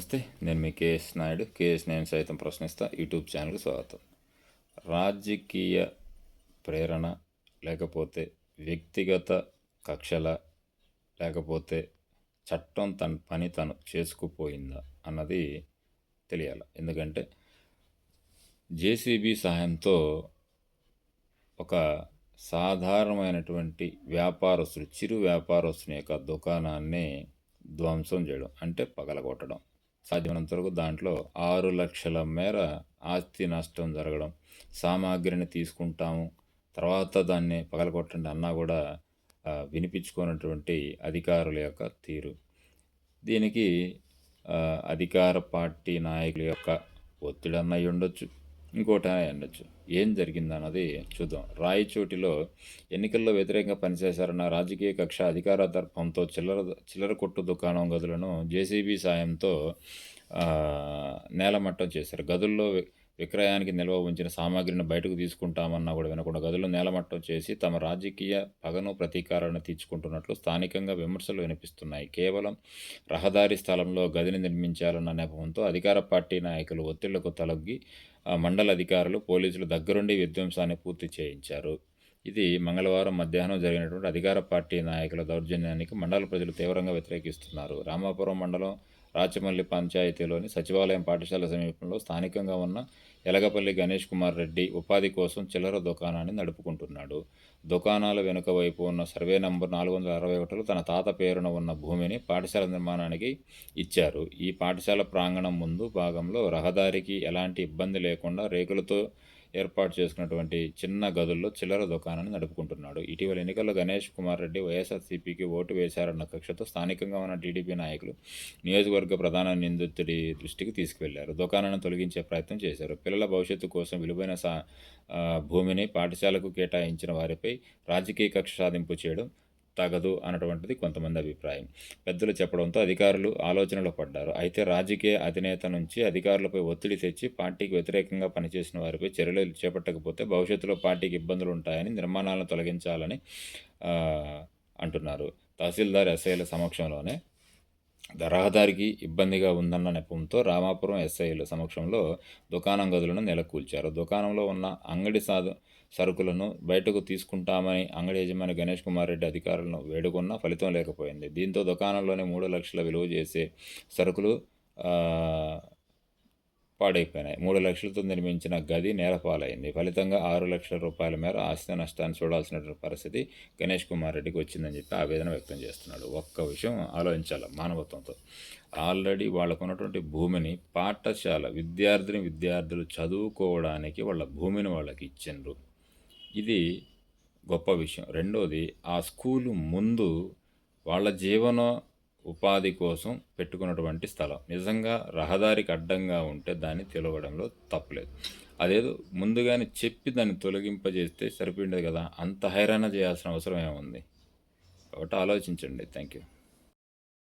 నమస్తే నేను మీ KS Naidu KS నేను సైతం ప్రశ్నిస్తా యూట్యూబ్ ఛానల్కి స్వాగతం. రాజకీయ ప్రేరణ లేకపోతే వ్యక్తిగత కక్షల లేకపోతే చట్టం తన పని తను చేసుకుపోయిందా అన్నది తెలియాలి. ఎందుకంటే జేసీబీ సహాయంతో ఒక సాధారణమైనటువంటి వ్యాపారస్తులు చిరు వ్యాపారస్తుని యొక్క దుకాణాన్ని ధ్వంసం చేయడం అంటే పగలగొట్టడం. సాధ్యమైనంత వరకు దాంట్లో ఆరు లక్షల మేర ఆస్తి నష్టం జరగడం సామాగ్రిని తీసుకుంటాము తర్వాత దాన్ని పగలగొట్టండి అన్నా కూడా వినిపించుకున్నటువంటి అధికారుల యొక్క తీరు. దీనికి అధికార పార్టీ నాయకుల యొక్క ఒత్తిడి అన్నయ్య ఉండొచ్చు ఇంకోటి అనొచ్చు. ఏం జరిగింది అన్నది చూద్దాం. రాయచోటిలో ఎన్నికల్లో వ్యతిరేకంగా పనిచేశారన్న రాజకీయ కక్ష అధికార దర్పంతో చిల్లర చిల్లర కొట్టు దుకాణం గదులను జేసీబీ సాయంతో నేలమట్టం చేశారు. గదుల్లో విక్రయానికి నిల్వ ఉంచిన సామాగ్రిని బయటకు తీసుకుంటామన్నా కూడా వినకుండా గదులు నేలమట్టం చేసి తమ రాజకీయ పగను ప్రతీకారాన్ని తీర్చుకుంటున్నట్లు స్థానికంగా విమర్శలు వినిపిస్తున్నాయి. కేవలం రహదారి స్థలంలో గదిని నిర్మించాలన్న నెపంతో అధికార పార్టీ నాయకులు ఒత్తిళ్ళకు తలొగ్గి ఆ, మండల అధికారులు పోలీసులు దగ్గరుండి విధ్వంసాన్ని పూర్తి చేయించారు. ఇది మంగళవారం మధ్యాహ్నం జరిగినటువంటి అధికార పార్టీ నాయకుల దౌర్జన్యానికి మండల ప్రజలు తీవ్రంగా వ్యతిరేకిస్తున్నారు. రామాపురం మండలం రాచమల్లి పంచాయతీలోని సచివాలయం పాఠశాల సమీపంలో స్థానికంగా ఉన్న ఎలగపల్లి గణేష్ కుమార్ రెడ్డి ఉపాధి కోసం చిల్లర దుకాణాన్ని నడుపుకుంటున్నాడు. దుకాణాల వెనుక వైపు ఉన్న సర్వే నంబర్ నాలుగు వందల అరవై ఒకటిలో తన తాత పేరున ఉన్న భూమిని పాఠశాల నిర్మాణానికి ఇచ్చారు. ఈ పాఠశాల ప్రాంగణం ముందు భాగంలో రహదారికి ఎలాంటి ఇబ్బంది లేకుండా రేకులతో ఏర్పాటు చేసుకున్నటువంటి చిన్న గదుల్లో చిల్లర దుకాణాన్ని నడుపుకుంటున్నాడు. ఇటీవల ఎన్నికల్లో గణేష్ కుమార్ రెడ్డి వైఎస్ఆర్సీపీకి ఓటు వేశారన్న కక్షతో స్థానికంగా ఉన్న టీడీపీ నాయకులు నియోజకవర్గ ప్రధాన నిందితుడి దృష్టికి తీసుకువెళ్ళారు. దుకాణాన్ని తొలగించే ప్రయత్నం చేశారు. పిల్లల భవిష్యత్తు కోసం విలువైన సా భూమిని పాఠశాలకు కేటాయించిన వారిపై రాజకీయ కక్ష సాధింపు చేయడం తగదు అన్నటువంటిది కొంతమంది అభిప్రాయం. పెద్దలు చెప్పడంతో అధికారులు ఆలోచనలో పడ్డారు. అయితే రాజకీయ అధినేత నుంచి అధికారులపై ఒత్తిడి తెచ్చి పార్టీకి వ్యతిరేకంగా పనిచేసిన వారిపై చర్యలు చేపట్టకపోతే భవిష్యత్తులో పార్టీకి ఇబ్బందులు ఉంటాయని నిర్మాణాలను తొలగించాలని అంటున్నారు. తహసీల్దార్ ఎస్ఐల సమక్షంలోనే రహదారికి ఇబ్బందిగా ఉందన్న నెపంతో రామాపురం ఎస్ఐల సమక్షంలో దుకాణం గదులను నెలకూల్చారు. దుకాణంలో ఉన్న అంగడి సాధు సరుకులను బయటకు తీసుకుంటామని అంగడి యజమాని గణేష్ కుమార్ రెడ్డి అధికారులను వేడుకున్నా ఫలితం లేకపోయింది. దీంతో దుకాణంలోనే మూడు లక్షల విలువ చేసే సరుకులు పాడైపోయినాయి. మూడు లక్షలతో నిర్మించిన గది నేలపాలైంది. ఫలితంగా ఆరు లక్షల రూపాయల మేర ఆస్తి నష్టాన్ని చూడాల్సిన పరిస్థితి గణేష్ కుమార్ రెడ్డికి వచ్చిందని చెప్పి ఆవేదన వ్యక్తం చేస్తున్నాడు. ఒక్క విషయం ఆలోచించాలి మానవత్వంతో. ఆల్రెడీ వాళ్ళకు ఉన్నటువంటి భూమిని పాఠశాల విద్యార్థిని విద్యార్థులు చదువుకోవడానికి వాళ్ళ భూమిని వాళ్ళకి ఇచ్చిండ్రు. ఇది గొప్ప విషయం. రెండోది ఆ స్కూలు ముందు వాళ్ళ జీవన ఉపాధి కోసం పెట్టుకున్నటువంటి స్థలం. నిజంగా రహదారికి అడ్డంగా ఉంటే దాన్ని తెలవడంలో తప్పలేదు. అదేదో ముందుగానే చెప్పి దాన్ని తొలగింపజేస్తే సరిపోయిండదు కదా అంత హైరాణ చేయాల్సిన అవసరం ఏముంది? కాబట్టి ఆలోచించండి. Thank you